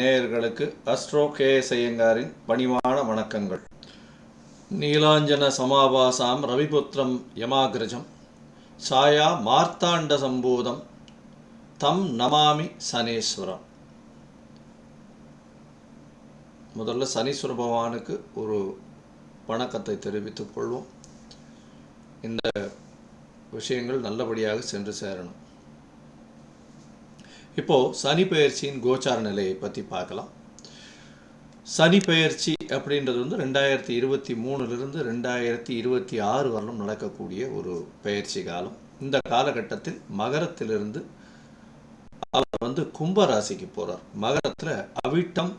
நேயர்களுக்கு astro K S ஐயங்காரின் பணிவான வணக்கங்கள். நீலாஞ்சன சமாபாசாம் ரவிபுத்திரம் யமாகிரஜம். சாயா மார்த்தாண்ட சம்பூதம். தம் நமாமி சனீஸ்வரம். முதல்ல சனீஸ்வர பகவானுக்கு ஒரு வணக்கத்தை தெரிவித்துக் கொள்வோம். இந்த விஷயங்கள் நல்லபடியாக சென்று சேரணும். இப்போ சனி பெயர்ச்சியின் கோச்சார நிலையை பற்றி பார்க்கலாம். சனி பெயர்ச்சி அப்படின்றது வந்து ரெண்டாயிரத்தி இருபத்தி மூணுலேருந்து ரெண்டாயிரத்தி இருபத்தி ஆறு வரலும் நடக்கக்கூடிய ஒரு பெயர்ச்சி காலம். இந்த காலகட்டத்தில் மகரத்திலிருந்து அவர் வந்து கும்ப ராசிக்கு போகிறார் மகரத்தில் அவிட்டம்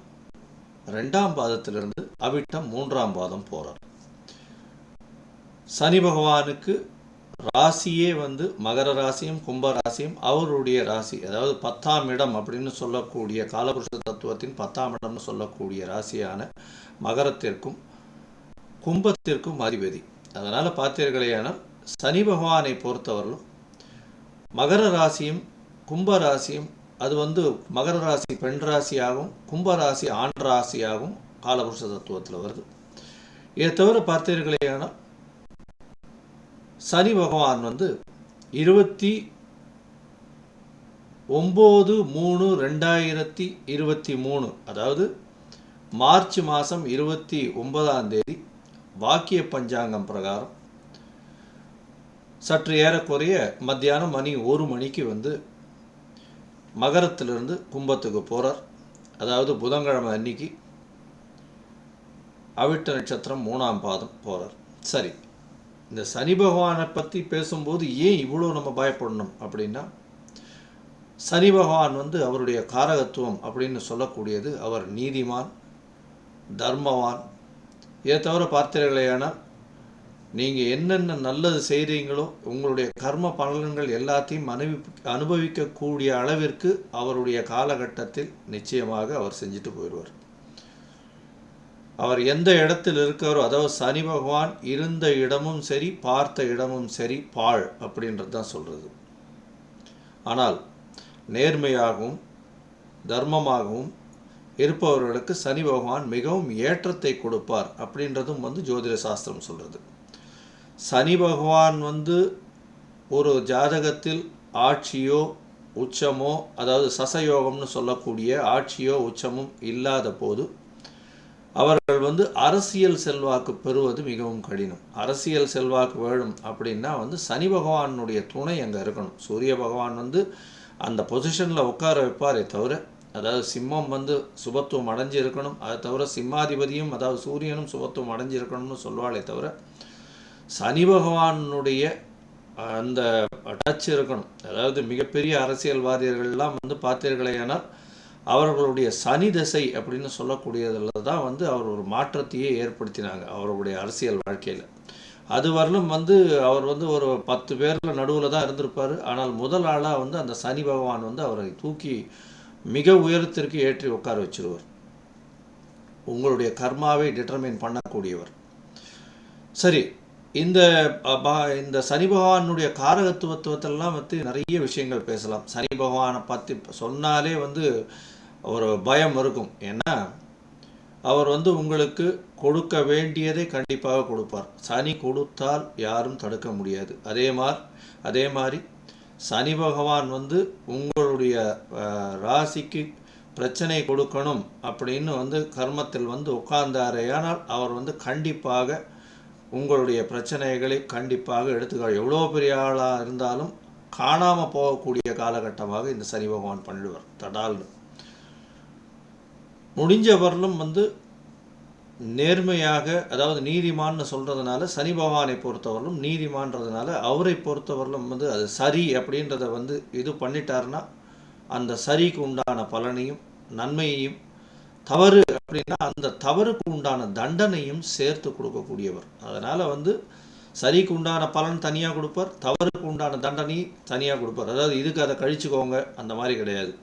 ரெண்டாம் பாதத்திலிருந்து அவிட்டம் மூன்றாம் பாதம் போகிறார் சனி பகவானுக்கு ராசியே வந்து மகர ராசியும் கும்ப ராசியும் அவருடைய ராசி. அதாவது பத்தாம் இடம் அப்படின்னு சொல்லக்கூடிய காலபுருஷ தத்துவத்தின் பத்தாம் இடம்னு சொல்லக்கூடிய ராசியான மகரத்திற்கும் கும்பத்திற்கும் அதிபதி. அதனால் பார்த்தீர்களேயானால் சனி பகவானை பொறுத்தவரையிலும் மகர ராசியும் கும்ப ராசியும் அது வந்து மகர ராசி பெண் ராசியாகவும் கும்ப ராசி ஆண் ராசியாகவும் காலபுருஷ தத்துவத்தில் வருது. இதை தவிர பார்த்தீர்களேயானால் சனி பகவான் வந்து இருபத்தி ஒம்பது மூணு ரெண்டாயிரத்தி இருபத்தி மூணு அதாவது மார்ச் மாதம் இருபத்தி ஒன்பதாம் தேதி வாக்கிய பஞ்சாங்கம் பிரகாரம் சற்று ஏறக்குறைய மத்தியானம் மணி ஒரு மணிக்கு வந்து மகரத்திலிருந்து கும்பத்துக்கு போகிறார் அதாவது புதன்கிழமை அன்னைக்கு அவிட்ட நட்சத்திரம் மூணாம் பாதம் போகிறார் சரி இந்த சனி பகவானை பற்றி பேசும்போது ஏன் இவ்வளோ நம்ம பயப்படணும் அப்படின்னா சனி பகவான் வந்து அவருடைய காரகத்துவம் அப்படின்னு சொல்லக்கூடியது அவர் நீதிமான் தர்மவான். இதை தவிர பார்த்தீர்களேயானால் நீங்கள் என்னென்ன நல்லது செய்கிறீங்களோ உங்களுடைய கர்ம பலன்கள் எல்லாத்தையும் அனுபவி அனுபவிக்கக்கூடிய அளவிற்கு அவருடைய காலகட்டத்தில் நிச்சயமாக அவர் செஞ்சுட்டு போயிடுவார். அவர் எந்த இடத்தில் இருக்காரோ அதாவது சனி பகவான் இருந்த இடமும் சரி பார்த்த இடமும் சரி பாழ் அப்படின்றது தான் சொல்கிறது ஆனால் நேர்மையாகவும் தர்மமாகவும் இருப்பவர்களுக்கு சனி பகவான் மிகவும் ஏற்றத்தை கொடுப்பார் அப்படின்றதும் வந்து ஜோதிட சாஸ்திரம் சொல்கிறது சனி பகவான் வந்து ஒரு ஜாதகத்தில் ஆட்சியோ உச்சமோ அதாவது சசயோகம்னு சொல்லக்கூடிய ஆட்சியோ உச்சமும் இல்லாத போது அவர்கள் வந்து அரசியல் செல்வாக்கு பெறுவது மிகவும் கடினம். அரசியல் செல்வாக்கு வேணும் அப்படின்னா வந்து சனி பகவானுடைய துணை அங்கே இருக்கணும். சூரிய பகவான் வந்து அந்த பொசிஷனில் உட்கார வைப்பாரே தவிர அதாவது சிம்மம் வந்து சுபத்துவம் அடைஞ்சு இருக்கணும் அதை தவிர சிம்மாதிபதியும் அதாவது சூரியனும் சுபத்துவம் அடைஞ்சு இருக்கணும்னு சொல்வாளே தவிர சனி பகவானுடைய அந்த டச் இருக்கணும். அதாவது மிகப்பெரிய அரசியல்வாதிகள்லாம் வந்து பார்த்தீர்களேயானால் அவர்களுடைய சனி தசை அப்படின்னு சொல்லக்கூடியதில் தான் வந்து அவர் ஒரு மாற்றத்தையே ஏற்படுத்தினாங்க அவருடைய அரசியல் வாழ்க்கையில். அது வரலும் வந்து அவர் வந்து ஒரு பத்து பேரில் நடுவில் தான் இருந்திருப்பார். ஆனால் முதல் ஆளாக வந்து அந்த சனி பகவான் வந்து அவரை தூக்கி மிக உயரத்திற்கு ஏற்றி உட்கார வச்சிருவார். உங்களுடைய கர்மாவை டிட்டர்மைன் பண்ணக்கூடியவர். சரி இந்த இந்த சனி பகவானுடைய காரகத்துவத்துவத்தெல்லாம் வந்து நிறைய விஷயங்கள் பேசலாம். சனி பகவானை பற்றி சொன்னாலே வந்து ஒரு பயம் இருக்கும். ஏன்னா அவர் வந்து உங்களுக்கு கொடுக்க வேண்டியதை கண்டிப்பாக கொடுப்பார். சனி கொடுத்தால் யாரும் தடுக்க முடியாது. அதே மாதிரி அதே மாதிரி சனி பகவான் வந்து உங்களுடைய ராசிக்கு பிரச்சனை கொடுக்கணும் அப்படின்னு வந்து கர்மத்தில் வந்து உட்கார்ந்தாரேயானால் அவர் வந்து கண்டிப்பாக உங்களுடைய பிரச்சனைகளை கண்டிப்பாக எடுத்துக்க எவ்வளோ பெரிய ஆளாக இருந்தாலும் காணாமல் போகக்கூடிய காலகட்டமாக இந்த சனி பகவான் பண்ணிடுவார். தடால்னு முடிஞ்ச வரலும் வந்து நேர்மையாக அதாவது நீதிமான்னு சொல்கிறதுனால சனி பகவானை பொறுத்தவரையிலும் நீதிமான்றதுனால அவரை பொறுத்தவரையிலும் வந்து அது சரி அப்படின்றத வந்து இது பண்ணிட்டாருன்னா அந்த சரிக்கு உண்டான பலனையும் நன்மையையும் தவறு அப்படின்னா அந்த தவறுக்கு உண்டான தண்டனையும் சேர்த்து கொடுக்கக்கூடியவர். அதனால் வந்து சரிக்கு உண்டான பலன் தனியாக கொடுப்பார் தவறுக்கு உண்டான தண்டனை தனியாக கொடுப்பார். அதாவது இதுக்கு அதை கழிச்சுக்கோங்க அந்த மாதிரி கிடையாது.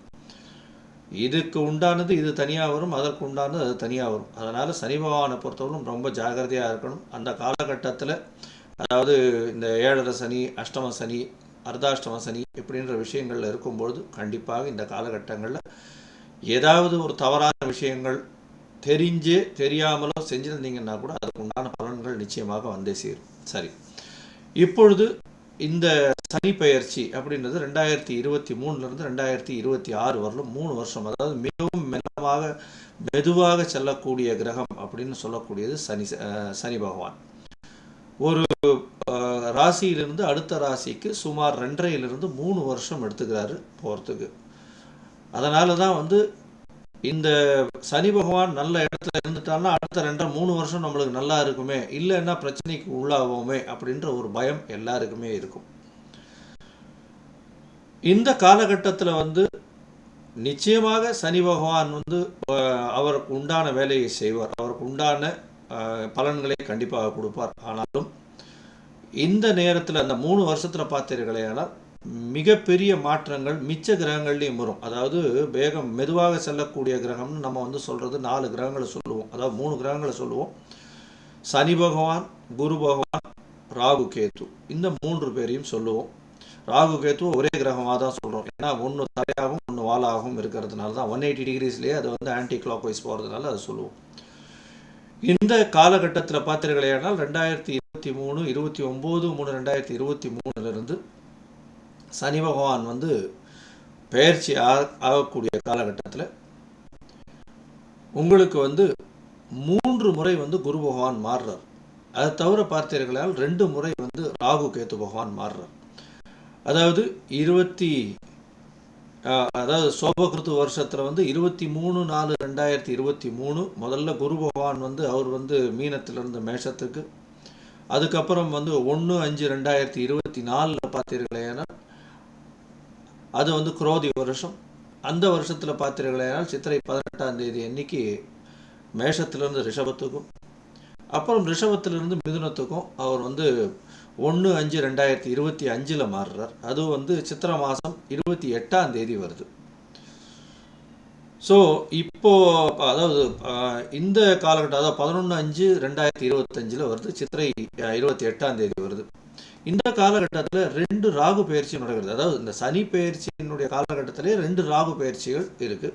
இதுக்கு உண்டானது இது தனியாக வரும் அதற்கு உண்டானது அது தனியாக வரும். அதனால் சனி பகவானை பொறுத்தவரைக்கும் ரொம்ப ஜாகிரதையாக இருக்கணும். அந்த காலகட்டத்தில் அதாவது இந்த ஏழரை சனி அஷ்டம சனி அர்த்தாஷ்டம சனி இப்படின்ற விஷயங்கள்ல இருக்கும்பொழுது கண்டிப்பாக இந்த காலகட்டங்களில் ஏதாவது ஒரு தவறான விஷயங்கள் தெரிஞ்சு தெரியாமலோ செஞ்சிருந்தீங்கன்னா கூட அதுக்கு உண்டான பலன்கள் நிச்சயமாக வந்தே சேரும். சரி. இப்பொழுது இந்த சனி பெயர்ச்சி அப்படின்றது ரெண்டாயிரத்தி இருபத்தி மூணுலேருந்து ரெண்டாயிரத்தி இருபத்தி ஆறு வரலும் மூணு வருஷம். அதாவது மிகவும் மெல்லமாக மெதுவாக செல்லக்கூடிய கிரகம் அப்படின்னு சொல்லக்கூடியது சனி சனி பகவான். ஒரு ராசியிலிருந்து அடுத்த ராசிக்கு சுமார் ரெண்டரையிலிருந்து மூணு வருஷம் எடுத்துக்கிறாரு போகிறதுக்கு அதனால தான் வந்து இந்த சனி பகவான் நல்ல இடத்துல இருந்துட்டான்னா அடுத்த ரெண்டரை மூணு வருஷம் நம்மளுக்கு நல்லா இருக்குமே. இல்லைன்னா பிரச்சனைக்கு உள்ளாவோமே அப்படின்ற ஒரு பயம் எல்லாருக்குமே இருக்கும். இந்த காலகட்டத்தில் வந்து நிச்சயமாக சனி பகவான் வந்து அவருக்கு உண்டான வேலையை செய்வார். அவருக்கு உண்டான அஹ், பலன்களை கண்டிப்பாக கொடுப்பார். ஆனாலும் இந்த நேரத்தில் அந்த மூணு வருஷத்தில் பார்த்தீர்களேனால் மிகப்பெரிய மாற்றங்கள் மிச்ச கிரகங்கள்லேயும் வரும். அதாவது வேகம் மெதுவாக செல்லக்கூடிய கிரகம்னு நம்ம வந்து சொல்கிறது நாலு கிரகங்களை சொல்லுவோம். அதாவது மூணு கிரகங்களை சொல்லுவோம். சனி பகவான் குரு பகவான் ராகு கேத்து இந்த மூன்று பேரையும் சொல்லுவோம். ராகு கேத்து ஒரே கிரகமாக தான் சொல்கிறோம் ஏன்னா ஒன்று தலையாகவும் ஒன்று வாலாகவும் இருக்கிறதுனால தான். ஒன் எயிட்டி டிகிரிஸ்லேயே அது வந்து ஆன்டி கிளாக் வைஸ் போகிறதுனால அதை சொல்லுவோம். இந்த காலகட்டத்தில் பார்த்தீர்களேனால் ரெண்டாயிரத்தி இருபத்தி மூணு இருபத்தி ஒம்பது மூணு ரெண்டாயிரத்தி இருபத்தி மூணுலேருந்து சனி பகவான் வந்து பயிற்சி ஆகக்கூடிய காலகட்டத்தில் உங்களுக்கு வந்து மூன்று முறை வந்து குரு பகவான் மாறுறார். அதை தவிர பார்த்தீர்களால் ரெண்டு முறை வந்து ராகு கேத்து பகவான் மாறுறார். அதாவது இருபத்தி ஆஹ், அதாவது சோபகிருத்து வருஷத்தில் வந்து இருபத்தி மூணு நாலு ரெண்டாயிரத்தி இருபத்தி மூணு முதல்ல குரு பகவான் வந்து அவர் வந்து மீனத்திலிருந்து மேஷத்துக்கு அதுக்கப்புறம் வந்து ஒன்று அஞ்சு ரெண்டாயிரத்தி இருபத்தி நாலில் பார்த்தீர்களேனா அது வந்து குரோதி வருஷம். அந்த வருஷத்தில் பார்த்தீர்களேனால் சித்திரை பதினெட்டாம் தேதி அன்னைக்கு மேஷத்திலிருந்து ரிஷபத்துக்கும் அப்புறம் ரிஷபத்திலிருந்து மிதுனத்துக்கும் அவர் வந்து ஒன்று அஞ்சு ரெண்டாயிரத்தி இருபத்தி அஞ்சில் மாறுறார். அது வந்து சித்திரை மாதம் இருபத்தி எட்டாம் தேதி வருது. ஸோ இப்போ அதாவது இந்த காலகட்டம் அதாவது பதினொன்று அஞ்சு ரெண்டாயிரத்தி இருபத்தஞ்சில் வருது. சித்திரை இருபத்தி எட்டாம் தேதி வருது. இந்த காலகட்டத்தில் ரெண்டு ராகு பயிற்சி நடக்கிறது. அதாவது இந்த சனி பயிற்சியினுடைய காலகட்டத்திலே ரெண்டு ராகு பயிற்சிகள் இருக்கு.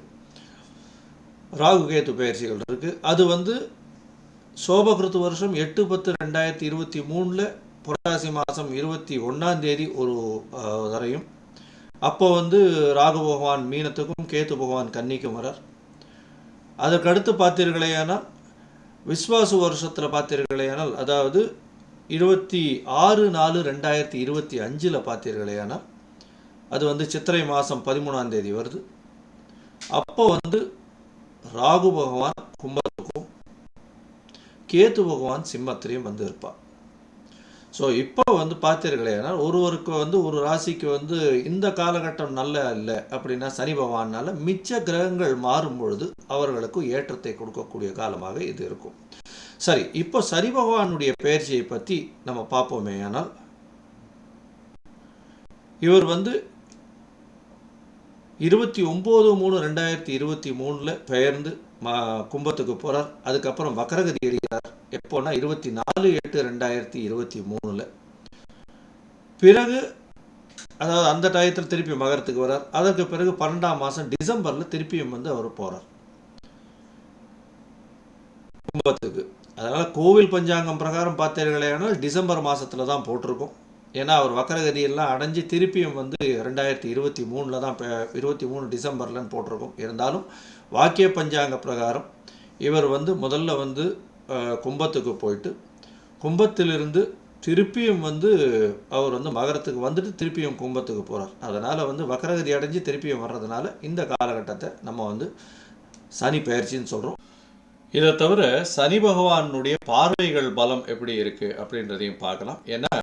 ராகு கேத்து பயிற்சிகள் இருக்கு. அது வந்து சோபகிருத்து வருஷம் எட்டு பத்து ரெண்டாயிரத்தி இருபத்தி மூணில் புரட்டாசி மாதம் இருபத்தி ஒன்றாம் தேதி ஒரு வரையும். அப்போ வந்து ராகு பகவான் மீனத்துக்கும் கேத்து பகவான் கன்னிக்கும் வரார். அதற்கடுத்து பார்த்தீர்களேயானால் விஸ்வாசு வருஷத்தில் பார்த்தீர்களேயானால் அதாவது இருபத்தி ஆறு நாலு ரெண்டாயிரத்தி இருபத்தி அஞ்சில் பார்த்தீர்களேயானால் அது வந்து சித்திரை மாதம் பதிமூணாம் தேதி வருது. அப்போ வந்து ராகு பகவான் கும்பத்துக்கும் கேத்து பகவான் சிம்மத்திலையும் வந்து இருப்பாள் ஸோ இப்போ வந்து பார்த்தீர்களேனால் ஒருவருக்கு வந்து ஒரு ராசிக்கு வந்து இந்த காலகட்டம் நல்ல இல்லை அப்படின்னா சனி பகவானால் மிச்ச கிரகங்கள் மாறும் பொழுது அவர்களுக்கு ஏற்றத்தை கொடுக்கக்கூடிய காலமாக இது இருக்கும். சரி இப்போ சரி பகவானுடைய பெயர்ச்சியை பற்றி நம்ம பார்ப்போமே. ஆனால் இவர் வந்து இருபத்தி ஒம்பது மூணு ரெண்டாயிரத்தி இருபத்தி மூணில் பெயர்ந்து மா கும்பத்துக்கு போகிறார் அதுக்கப்புறம் வக்கரகதி எழுகிறார் எப்போனா இருபத்தி நாலு எட்டு ரெண்டாயிரத்தி இருபத்தி மூணில். பிறகு அதாவது அந்த டயத்தில் திருப்பி மகரத்துக்கு வரார் அதற்கு பிறகு பன்னெண்டாம் மாதம் டிசம்பரில் திருப்பியும் வந்து அவர் போகிறார் கும்பத்துக்கு அதனால் கோவில் பஞ்சாங்கம் பிரகாரம் பார்த்தீர்களேனால் டிசம்பர் மாதத்தில் தான் போட்டிருக்கோம். ஏன்னா அவர் வக்கரகதியெல்லாம் அடைஞ்சு திருப்பியும் வந்து ரெண்டாயிரத்தி இருபத்தி மூணில் தான் இருபத்தி மூணு டிசம்பர்லன்னு போட்டிருக்கோம். இருந்தாலும் வாக்கிய பஞ்சாங்க பிரகாரம் இவர் வந்து முதல்ல வந்து கும்பத்துக்கு போயிட்டு கும்பத்திலிருந்து திருப்பியும் வந்து அவர் வந்து மகரத்துக்கு வந்துட்டு திருப்பியும் கும்பத்துக்கு போகிறார் அதனால் வந்து வக்கரகதி அடைஞ்சு திருப்பியும் வர்றதுனால இந்த காலகட்டத்தை நம்ம வந்து சனி பயிற்சின்னு சொல்கிறோம் இதை தவிர சனி பகவானுடைய பார்வைகள் பலம் எப்படி இருக்கு அப்படின்றதையும் பார்க்கலாம். ஏன்னா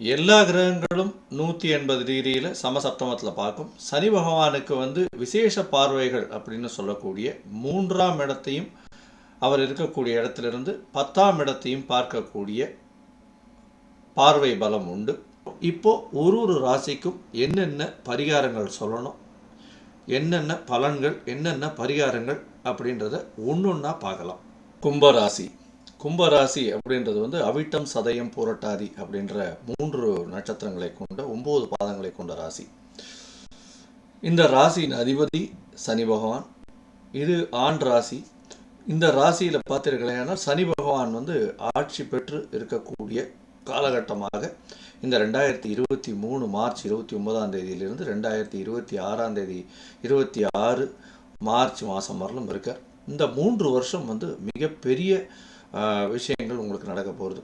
எல்லா கிரகங்களும் நூற்றி எண்பது டிகிரியில் சமசப்தமத்தில் பார்க்கும். சனி பகவானுக்கு வந்து விசேஷ பார்வைகள் அப்படின்னு சொல்லக்கூடிய மூன்றாம் இடத்தையும் அவர் இருக்கக்கூடிய இடத்திலிருந்து பத்தாம் இடத்தையும் பார்க்கக்கூடிய பார்வை பலம் உண்டு. இப்போ ஒரு ஒரு ராசிக்கும் என்னென்ன பரிகாரங்கள் சொல்லணும்? என்னென்ன பலன்கள் என்னென்ன பரிகாரங்கள் அப்படின்றத ஒன்று ஒன்றா பார்க்கலாம். கும்பராசி. கும்பராசி அப்படின்றது வந்து அவிட்டம் சதயம் புரட்டாதி அப்படின்ற மூன்று நட்சத்திரங்களை கொண்ட ஒன்பது பாதங்களை கொண்ட ராசி. இந்த ராசியின் அதிபதி சனி பகவான். இது ஆண் ராசி. இந்த ராசியில் பார்த்தீர்களேனால் சனி பகவான் வந்து ஆட்சி பெற்று இருக்கக்கூடிய காலகட்டமாக இந்த ரெண்டாயிரத்தி இருபத்தி மூணு மார்ச் இருபத்தி ஒன்பதாம் தேதியிலிருந்து ரெண்டாயிரத்தி இருபத்தி ஆறாம் தேதி இருபத்தி ஆறு மார்ச் மாதம் வரலும் இருக்கார் இந்த மூன்று வருஷம் வந்து மிகப்பெரிய விஷயங்கள் உங்களுக்கு நடக்க போகிறது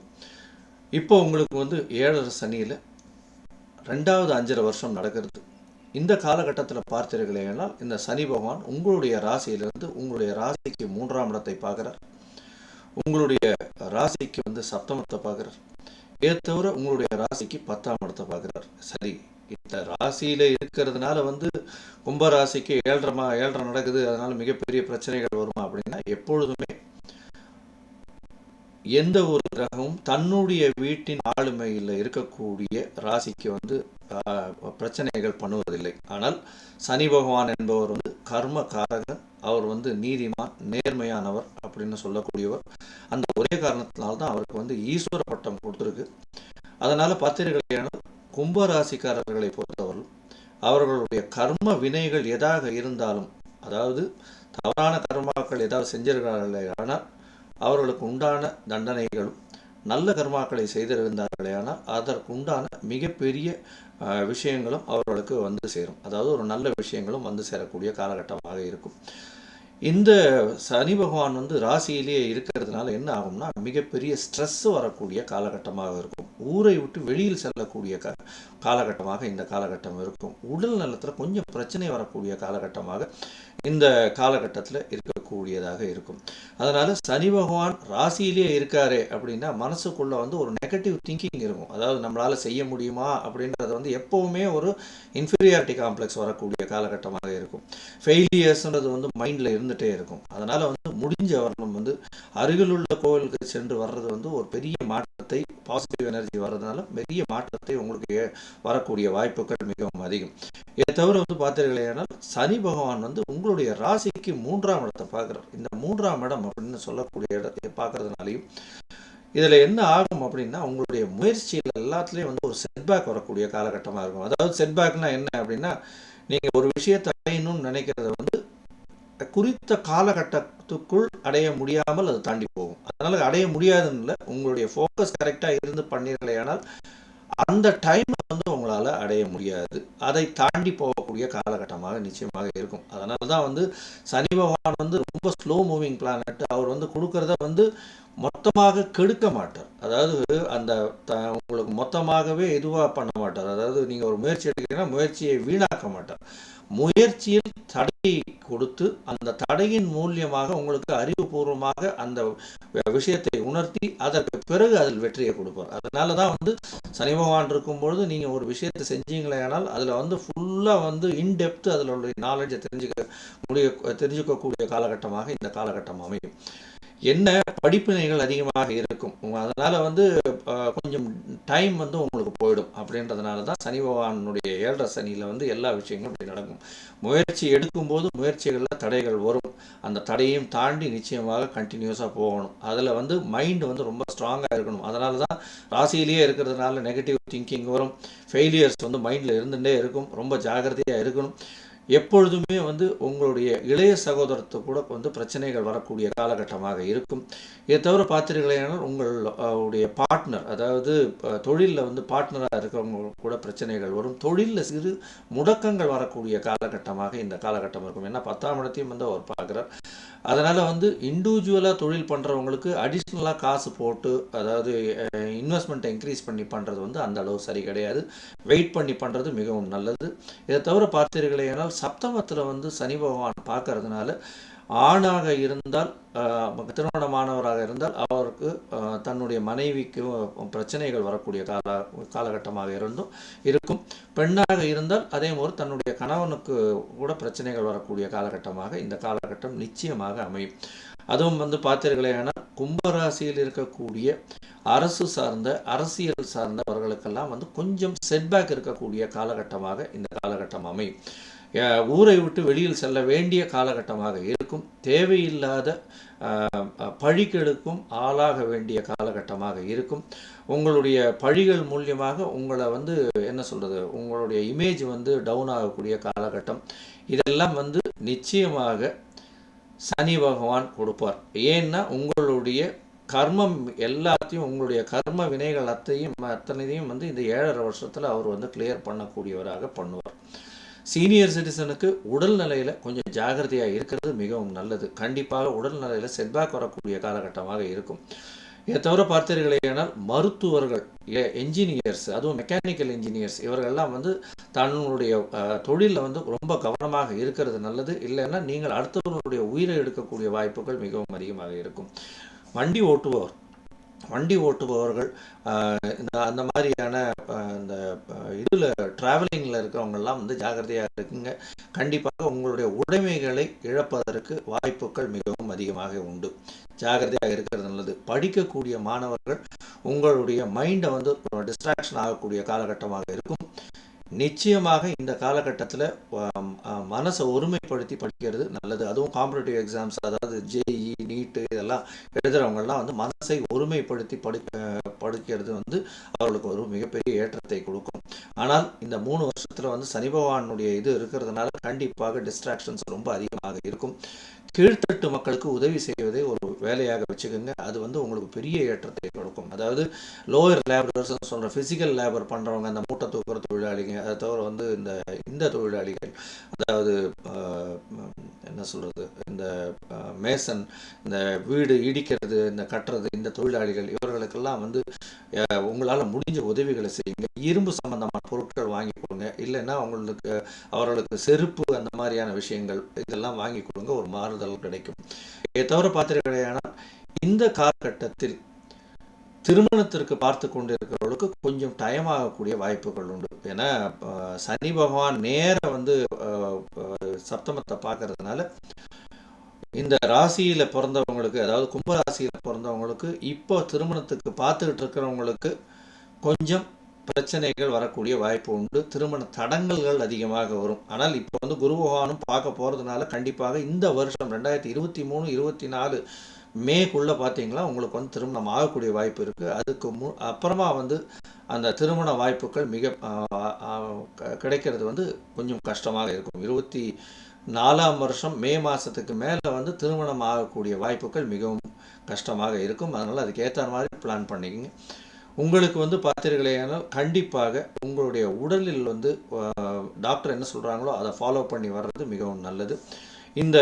இப்போ உங்களுக்கு வந்து ஏழரை சனியில் ரெண்டாவது அஞ்சரை வருஷம் நடக்கிறது. இந்த காலகட்டத்தில் பார்த்தீர்களேனால் இந்த சனி பகவான் உங்களுடைய ராசியிலிருந்து உங்களுடைய ராசிக்கு மூன்றாம் இடத்தை பார்க்குறார். உங்களுடைய ராசிக்கு வந்து சப்தமத்தை பார்க்குறார். இதை தவிர உங்களுடைய ராசிக்கு பத்தாம் இடத்தை பார்க்குறார் சரி இந்த ராசியில் இருக்கிறதுனால வந்து கும்ப ராசிக்கு ஏழரை ஏழரை நடக்குது. அதனால மிகப்பெரிய பிரச்சனைகள் வருமா அப்படின்னா எப்பொழுதுமே எந்த ஒரு கிரகமும் தன்னுடைய வீட்டின் ஆளுமையில் இருக்கக்கூடிய ராசிக்கு வந்து பிரச்சனைகள் பண்ணுவதில்லை. ஆனால் சனி பகவான் என்பவர் வந்து கர்ம காரகன் அவர் வந்து நீதிமான் நேர்மையானவர் அப்படின்னு சொல்லக்கூடியவர். அந்த ஒரே காரணத்தினால்தான் அவருக்கு வந்து ஈஸ்வர பட்டம் கொடுத்துருக்கு. அதனால் பத்திரிகையான கும்பராசிக்காரர்களை பொறுத்தவரை அவர்களுடைய கர்ம வினைகள் எதாக இருந்தாலும் அதாவது தவறான கர்மாக்கள் ஏதாவது செஞ்சிருக்கிறார்களே ஆனால் அவர்களுக்கு உண்டான தண்டனைகளும் நல்ல கர்மாக்களை செய்திருந்தார்களே ஆனால் அதற்கு உண்டான மிகப்பெரிய விஷயங்களும் அவர்களுக்கு வந்து சேரும். அதாவது ஒரு நல்ல விஷயங்களும் வந்து சேரக்கூடிய காலகட்டமாக இருக்கும். இந்த சனி பகவான் வந்து ராசியிலேயே இருக்கிறதுனால என்ன ஆகும்னா மிகப்பெரிய ஸ்ட்ரெஸ் வரக்கூடிய காலகட்டமாக இருக்கும். ஊரை விட்டு வெளியில் செல்லக்கூடிய க காலகட்டமாக இந்த காலகட்டம் இருக்கும். உடல் நலத்தில் கொஞ்சம் பிரச்சனை வரக்கூடிய காலகட்டமாக இந்த காலகட்டத்தில் இருக்கக்கூடியதாக இருக்கும். அதனால சனி பகவான் ராசியிலே இருக்காரு அப்படின்னா மனசுக்குள்ள வந்து ஒரு நெகட்டிவ் திங்கிங் இருக்கும். அதாவது நம்மளால செய்ய முடியுமா அப்படின்றது வந்து எப்போவுமே ஒரு இன்ஃபீரியாரிட்டி காம்ப்ளெக்ஸ் வரக்கூடிய காலகட்டமாக இருக்கும். ஃபெயிலியர்ஸ்ன்றது வந்து மைண்டில் இருந்துகிட்டே இருக்கும். அதனால் வந்து முடிஞ்ச வரணும் வந்து அருகிலுள்ள கோவிலுக்கு சென்று வர்றது வந்து ஒரு பெரிய மாற்றத்தை பாசிட்டிவ் எனர்ஜி வர்றதுனால பெரிய மாற்றத்தை உங்களுக்கு வரக்கூடிய வாய்ப்புகள் மிகவும் அதிகம். இதை தவிர வந்து பார்த்தீர்களேனால் சனி பகவான் வந்து உங்களுடைய ராசிக்கு மூன்றாம் இடத்தை பார்க்குறார். இந்த மூன்றாம் இடம் அப்படின்னு சொல்லக்கூடிய இடத்தை பார்க்கறதுனாலையும் இதில் என்ன ஆகும் அப்படின்னா உங்களுடைய முயற்சியில் எல்லாத்துலேயும் வந்து ஒரு செட்பேக் வரக்கூடிய காலகட்டமாக இருக்கும். அதாவது செட்பேக்னா என்ன அப்படின்னா நீங்கள் ஒரு விஷயத்தை அடையணும்னு நினைக்கிறத வந்து குறித்த காலகட்டத்துக்குள் அடைய முடியாமல் அது தாண்டி போகும். அதனால் அடைய முடியாதுன்னு உங்களுடைய ஃபோக்கஸ் கரெக்டாக இருந்து பண்ணீர்களேயானால் அந்த டைம் நம்மளால் அடைய முடியாது. அதை தாண்டி போகக்கூடிய காலகட்டமாக நிச்சயமாக இருக்கும். அதனால தான் வந்து சனி பகவான் வந்து ரொம்ப ஸ்லோ மூவிங் பிளானட் அவர் வந்து கொடுக்கறத வந்து மொத்தமாக கெடுக்க மாட்டார். அதாவது அந்த த உங்களுக்கு மொத்தமாகவே இதுவாக பண்ண மாட்டார். அதாவது நீங்கள் ஒரு முயற்சி எடுக்கிறீங்கன்னா முயற்சியை வீணாக்க மாட்டார். முயற்சியில் தடையை கொடுத்து அந்த தடையின் மூலியமாக உங்களுக்கு அறிவுபூர்வமாக அந்த விஷயத்தை உணர்த்தி அதற்கு பிறகு அதில் வெற்றியை கொடுப்பார். அதனால தான் வந்து சனி பகவான் இருக்கும்பொழுது நீங்கள் ஒரு விஷயத்தை செஞ்சீங்களேனால் அதில் வந்து ஃபுல்லாக வந்து இன்டெப்த் அதில் உள்ள நாலேஜை தெரிஞ்சுக்க முடிய தெரிஞ்சுக்கக்கூடிய காலகட்டமாக இந்த காலகட்டம் அமையும். என்ன படிப்பினைகள் அதிகமாக இருக்கும். அதனால் வந்து கொஞ்சம் டைம் வந்து உங்களுக்கு போயிடும். அப்படின்றதுனால தான் சனி பகவானுடைய ஏழரை சனியில் வந்து எல்லா விஷயங்களும் இப்படி நடக்கும். முயற்சி எடுக்கும்போது முயற்சிகளில் தடைகள் வரும். அந்த தடையும் தாண்டி நிச்சயமாக கண்டினியூஸாக போகணும். அதில் வந்து மைண்டு வந்து ரொம்ப ஸ்ட்ராங்காக இருக்கணும். அதனால தான் ராசியிலேயே இருக்கிறதுனால நெகட்டிவ் திங்கிங் வரும். ஃபெயிலியர்ஸ் வந்து மைண்டில் இருந்துகிட்டே இருக்கும். ரொம்ப ஜாகிரதையாக இருக்கணும். எப்பொழுதுமே வந்து உங்களுடைய இளைய சகோதரத்து கூட வந்து பிரச்சனைகள் வரக்கூடிய காலகட்டமாக இருக்கும். இதை தவிர பார்த்தீர்களேனால் உங்களுடைய பார்ட்னர் அதாவது தொழிலில் வந்து பார்ட்னராக இருக்கிறவங்க கூட பிரச்சனைகள் வரும். தொழிலில் சிறு முடக்கங்கள் வரக்கூடிய காலகட்டமாக இந்த காலகட்டம் இருக்கும். ஏன்னா பத்தாம் இடத்தையும் வந்து அவர் பார்க்குறார். அதனால் வந்து இண்டிவிஜுவலாக தொழில் பண்ணுறவங்களுக்கு அடிஷ்னலாக காசு போட்டு அதாவது இன்வெஸ்ட்மெண்ட்டை இன்க்ரீஸ் பண்ணி பண்ணுறது வந்து அந்த அளவு சரி கிடையாது. வெயிட் பண்ணி பண்ணுறது மிகவும் நல்லது. இதை தவிர பார்த்தீர்களே ஏன்னால் சப்தமத்தில் வந்து சனி பகவான் பார்க்கறதுனால ஆணாக இருந்தால் ஆஹ், திருமணமானவராக இருந்தால் அவருக்கு தன்னுடைய மனைவிக்கு பிரச்சனைகள் வரக்கூடிய கால காலகட்டமாக இருந்தும் இருக்கும். பெண்ணாக இருந்தால் அதே போல் தன்னுடைய கணவனுக்கு கூட பிரச்சனைகள் வரக்கூடிய காலகட்டமாக இந்த காலகட்டம் நிச்சயமாக அமையும். அதுவும் வந்து பார்த்தீர்களேனால் கும்பராசியில் இருக்கக்கூடிய அரசு சார்ந்த அரசியல் சார்ந்தவர்களுக்கெல்லாம் வந்து கொஞ்சம் செட்பேக் இருக்கக்கூடிய காலகட்டமாக இந்த காலகட்டம் அமையும். ஊரை விட்டு வெளியில் செல்ல வேண்டிய காலகட்டமாக இருக்கும். தேவையில்லாத பழிகளுக்கும் ஆளாக வேண்டிய காலகட்டமாக இருக்கும். உங்களுடைய பழிகள் மூலியமாக உங்களை வந்து என்ன சொல்கிறது உங்களுடைய இமேஜ் வந்து டவுன் ஆகக்கூடிய காலகட்டம். இதெல்லாம் வந்து நிச்சயமாக சனி பகவான் கொடுப்பார். ஏன்னா உங்களுடைய கர்மம் எல்லாத்தையும் உங்களுடைய கர்ம வினைகள் அத்தையும் அத்தனையும் வந்து இந்த ஏழரை வருஷத்தில் அவர் வந்து கிளியர் பண்ணக்கூடியவராக பண்ணுவார். சீனியர் சிட்டிசனுக்கு உடல் நிலையில் கொஞ்சம் ஜாகிரதையாக இருக்கிறது மிகவும் நல்லது. கண்டிப்பாக உடல் நிலையில் செட்பேக் வரக்கூடிய காலகட்டமாக இருக்கும். இதை தவிர பார்த்தீர்களேனால் மருத்துவர்கள் என்ஜினியர்ஸ் அதுவும் மெக்கானிக்கல் இன்ஜினியர்ஸ் இவர்கள்லாம் வந்து தன்னுடைய தொழிலில் வந்து ரொம்ப கவனமாக இருக்கிறது நல்லது. இல்லைன்னா நீங்கள் அடுத்தவர்களுடைய உயிரை எடுக்கக்கூடிய வாய்ப்புகள் மிகவும் அதிகமாக இருக்கும். வண்டி ஓட்டுவோர் வண்டி ஓட்டுபவர்கள் இந்த அந்த மாதிரியான இந்த இதில் ட்ராவலிங்கில் இருக்கிறவங்கெல்லாம் வந்து ஜாகிரதையாக இருக்குங்க. கண்டிப்பாக உங்களுடைய உடைமைகளை இழப்பதற்கு வாய்ப்புகள் மிகவும் அதிகமாக உண்டு. ஜாகிரதையாக இருக்கிறது நல்லது. படிக்கக்கூடிய மாணவர்கள் உங்களுடைய மைண்டை வந்து டிஸ்ட்ராக்ஷன் ஆகக்கூடிய காலகட்டமாக இருக்கும். நிச்சயமாக இந்த காலகட்டத்தில் மனசை ஒருமைப்படுத்தி படிக்கிறது நல்லது. அதுவும் காம்படிட்டிவ் எக்ஸாம்ஸ் அதாவது ஜேஇ நீட்டு இதெல்லாம் எழுதுறவங்கெல்லாம் வந்து மனசை ஒருமைப்படுத்தி படி படிக்கிறது வந்து அவர்களுக்கு ஒரு மிகப்பெரிய ஏற்றத்தை கொடுக்கும். ஆனால் இந்த மூணு வருஷத்தில் வந்து சனி பகவானுடைய இது இருக்கிறதுனால கண்டிப்பாக டிஸ்ட்ராக்ஷன்ஸ் ரொம்ப அதிகமாக இருக்கும். கீழ்த்தட்டு மக்களுக்கு உதவி செய்வதை ஒரு வேலையாக வச்சுக்கோங்க. அது வந்து உங்களுக்கு பெரிய ஏற்றத்தை கொடுக்கும். அதாவது லோயர் லேபரர்ஸ்னு சொல்கிற ஃபிசிக்கல் லேபர் பண்ணுறவங்க அந்த மூட்டை தூக்குற தொழிலாளிகள் அதை தவிர வந்து இந்த இந்த தொழிலாளிகள் அதாவது என்ன சொல்கிறது இந்த மேசன் இந்த வீடு இடிக்கிறது இந்த கட்டுறது இந்த தொழிலாளிகள் இவர்களுக்கெல்லாம் வந்து உங்களால் முடிஞ்ச உதவிகளை செய்யுங்க. இரும்பு சம்பந்தமான பொருட்கள் வாங்கி கொடுங்க. இல்லைன்னா அவங்களுக்கு அவர்களுக்கு செருப்பு அந்த மாதிரியான விஷயங்கள் இதெல்லாம் வாங்கி கொடுங்க. ஒரு மாறுதல் கிடைக்கும். இதை தவிர பார்த்துருக்கையான இந்த காலகட்டத்தில் திருமணத்திற்கு பார்த்து கொண்டிருக்கிறவர்களுக்கு கொஞ்சம் டைம் ஆகக்கூடிய வாய்ப்புகள் உண்டு. ஏன்னா சனி பகவான் நேர வந்து சப்தமத்தை பார்க்கறதுனால இந்த ராசியில பிறந்தவங்களுக்கு அதாவது கும்பராசியில் பிறந்தவங்களுக்கு இப்போ திருமணத்துக்கு பார்த்துக்கிட்டு இருக்கிறவங்களுக்கு கொஞ்சம் பிரச்சனைகள் வரக்கூடிய வாய்ப்பு உண்டு. திருமண தடங்கல்கள் அதிகமாக வரும். ஆனால் இப்போ வந்து குரு பகவானும் பார்க்க போகிறதுனால கண்டிப்பாக இந்த வருஷம் ரெண்டாயிரத்தி இருபத்தி மூணு இருபத்தி நாலு மேக்குள்ளே பார்த்தீங்களா உங்களுக்கு வந்து திருமணம் ஆகக்கூடிய வாய்ப்பு இருக்குது அதுக்கு மு அப்புறமா வந்து அந்த திருமண வாய்ப்புகள் மிக கிடைக்கிறது வந்து கொஞ்சம் கஷ்டமாக இருக்கும். இருபத்தி நாலாம் வருஷம் மே மாதத்துக்கு மேலே வந்து திருமணம் ஆகக்கூடிய வாய்ப்புகள் மிகவும் கஷ்டமாக இருக்கும். அதனால் அதுக்கேற்ற மாதிரி பிளான் பண்ணிக்கிங்க. உங்களுக்கு வந்து பார்த்தீர்களேனால் கண்டிப்பாக உங்களுடைய உடலில் வந்து டாக்டர் என்ன சொல்கிறாங்களோ அதை ஃபாலோ பண்ணி வர்றது மிகவும் நல்லது. இந்த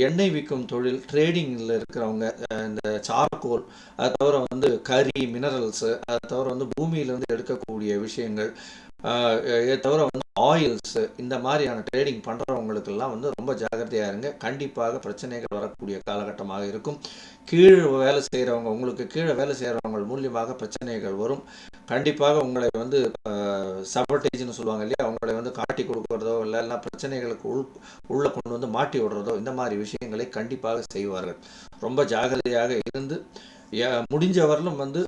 எண்ணெய் விற்கும் தொழில் ட்ரேடிங்கில் இருக்கிறவங்க இந்த சார்கோல் அது தவிர வந்து கறி மினரல்ஸு அது தவிர வந்து பூமியிலேருந்து எடுக்கக்கூடிய விஷயங்கள் தவிர வந்து ஆயில்ஸு இந்த மாதிரியான ட்ரேடிங் பண்ணுறவங்களுக்கெல்லாம் வந்து ரொம்ப ஜாகிரதையாக இருங்க. கண்டிப்பாக பிரச்சனைகள் வரக்கூடிய காலகட்டமாக இருக்கும். கீழ் வேலை செய்கிறவங்க உங்களுக்கு கீழே வேலை செய்கிறவங்க மூலியமாக பிரச்சனைகள் வரும். கண்டிப்பாக உங்களை வந்து சபர்டேஜ்னு சொல்லுவாங்க இல்லையா? அவங்களை வந்து காட்டி கொடுக்குறதோ இல்லைன்னா பிரச்சனைகளுக்கு உள் உள்ளே கொண்டு வந்து மாட்டி விடுறதோ இந்த மாதிரி விஷயங்களை கண்டிப்பாக செய்வார்கள். ரொம்ப ஜாகிரதையாக இருந்து முடிஞ்ச வரலும் வந்து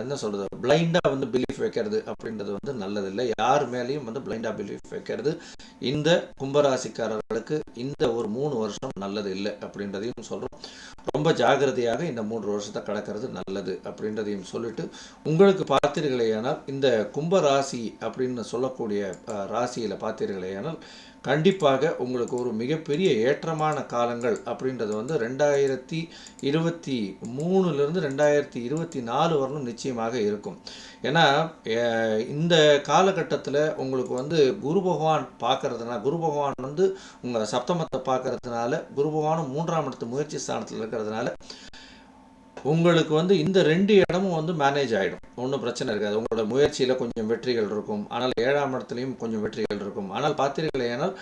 என்ன சொல்கிறது பிளைண்டாக வந்து பிலீஃப் வைக்கிறது அப்படின்றது வந்து நல்லதில்லை. யார் மேலேயும் வந்து பிளைண்டாக பிலீஃப் வைக்கிறது இந்த கும்பராசிக்காரர்களுக்கு இந்த ஒரு மூணு வருஷம் நல்லது இல்லை அப்படின்றதையும் சொல்கிறோம் ரொம்ப ஜாகிரதையாக இந்த மூன்று வருஷத்தை கடக்கிறது நல்லது அப்படின்றதையும் சொல்லிட்டு உங்களுக்கு பார்த்தீர்களேயானால் இந்த கும்ப ராசி அப்படின்னு சொல்லக்கூடிய ராசியில் பார்த்தீர்களேயானால் கண்டிப்பாக உங்களுக்கு ஒரு மிகப்பெரிய ஏற்றமான காலங்கள் அப்படின்றது வந்து ரெண்டாயிரத்தி இருபத்தி மூணுலேருந்து ரெண்டாயிரத்தி இருபத்தி நாலு வரலும் நிச்சயமாக இருக்கும். ஏன்னா இந்த காலகட்டத்தில் உங்களுக்கு வந்து குரு பகவான் பார்க்கறதுனா குரு பகவான் வந்து உங்கள் சப்தமத்தை பார்க்கறதுனால குரு பகவானும் மூன்றாம் இடத்து முயற்சி ஸ்தானத்தில் இருக்கிறதுனால உங்களுக்கு வந்து இந்த ரெண்டு இடமும் வந்து மேனேஜ் ஆகிடும் ஒன்றும் பிரச்சனை இருக்காது. உங்களோட முயற்சியில் கொஞ்சம் வெற்றிகள் இருக்கும். ஆனால் ஏழாம் இடத்துலையும் கொஞ்சம் வெற்றிகள் இருக்கும். ஆனால் பார்த்தீர்களேனால்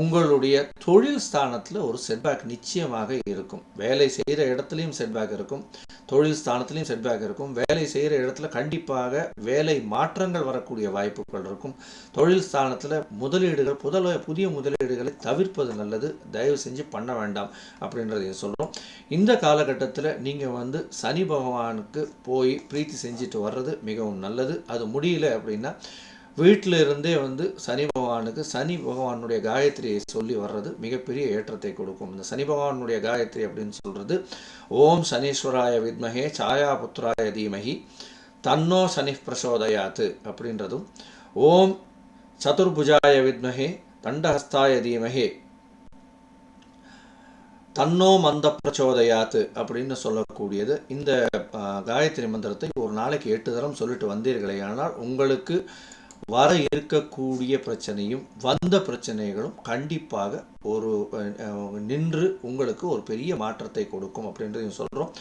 உங்களுடைய தொழில் ஸ்தானத்தில் ஒரு செட்பேக் நிச்சயமாக இருக்கும். வேலை செய்கிற இடத்துலையும் செட்பேக் இருக்கும். தொழில் ஸ்தானத்துலையும் செட்பேக் இருக்கும். வேலை செய்கிற இடத்துல கண்டிப்பாக வேலை மாற்றங்கள் வரக்கூடிய வாய்ப்புகள் இருக்கும். தொழில் ஸ்தானத்தில் முதலீடுகள் புதல புதிய முதலீடுகளை தவிர்ப்பது நல்லது. தயவு செஞ்சு பண்ண வேண்டாம் அப்படின்றதையும் சொல்கிறோம் இந்த காலகட்டத்தில் நீங்கள் வந்து சனி பகவானுக்கு போய் பிரீத்தி செஞ்சுட்டு வர்றது மிகவும் நல்லது. அது முடியல அப்படின்னா வீட்டில் இருந்தே வந்து சனி பகவானுக்கு சனி பகவானுடைய காயத்ரியை சொல்லி வர்றது மிகப்பெரிய ஏற்றத்தை கொடுக்கும். இந்த சனி பகவானுடைய காயத்ரி அப்படின்னு சொல்கிறது ஓம் சனீஸ்வராய வித்மகே சாயாபுத்ராய தீமகி தன்னோ சனி பிரசோதயாத்து அப்படின்றதும் ஓம் சதுர்புஜாய வித்மகே தண்டஹஸ்தாய தீமகே தன்னோ மந்த பிரச்சோதயாத்து அப்படின்னு சொல்லக்கூடியது. இந்த காயத்ரி மந்திரத்தை ஒரு நாளைக்கு எட்டு தரம் சொல்லிட்டு வந்தீர்களே ஆனால் உங்களுக்கு வர இருக்கக்கூடிய பிரச்சனையும் வந்த பிரச்சனைகளும் கண்டிப்பாக ஒரு நின்று உங்களுக்கு ஒரு பெரிய மாற்றத்தை கொடுக்கும் அப்படின்றதையும் சொல்கிறோம்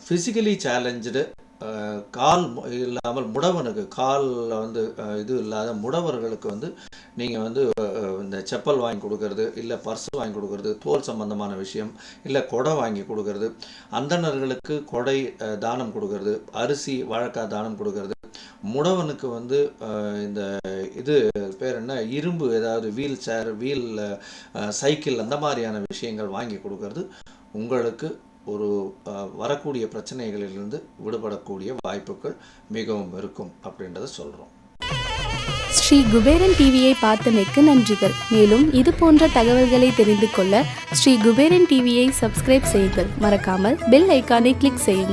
ஃபிசிக்கலி சேலஞ்சு கால் இல்லாமல் முடவனுக்கு காலில் வந்து இது இல்லாத முடவர்களுக்கு வந்து நீங்கள் வந்து இந்த செப்பல் வாங்கி கொடுக்கறது இல்லை பர்ஸ் வாங்கி கொடுக்கறது தோல் சம்பந்தமான விஷயம் இல்லை கொடை வாங்கி கொடுக்கறது அந்தணர்களுக்கு கொடை தானம் கொடுக்கறது அரிசி வாழைக்காய் தானம் கொடுக்கறது முடவனுக்கு வந்து இந்த இது பேர் என்ன? இரும்பு ஏதாவது வீல் சேர் வீல் சைக்கிள் அந்த மாதிரியான விஷயங்கள் வாங்கி கொடுக்கறது உங்களுக்கு ஒரு வரக்கூடிய பிரச்சனைகளிலிருந்து விடுபடக்கூடிய வாய்ப்புகள் மிகவும் இருக்கும் அப்படின்றத சொல்கிறோம் ஸ்ரீ குபேரன் டிவியை பார்த்தமைக்கு நன்றிகள். மேலும் இது போன்ற தகவல்களை தெரிந்து கொள்ள ஸ்ரீ குபேரன் டிவியை சப்ஸ்கிரைப் செய்யுங்கள். மறக்காமல் பெல் ஐக்கானை கிளிக் செய்யுங்கள்.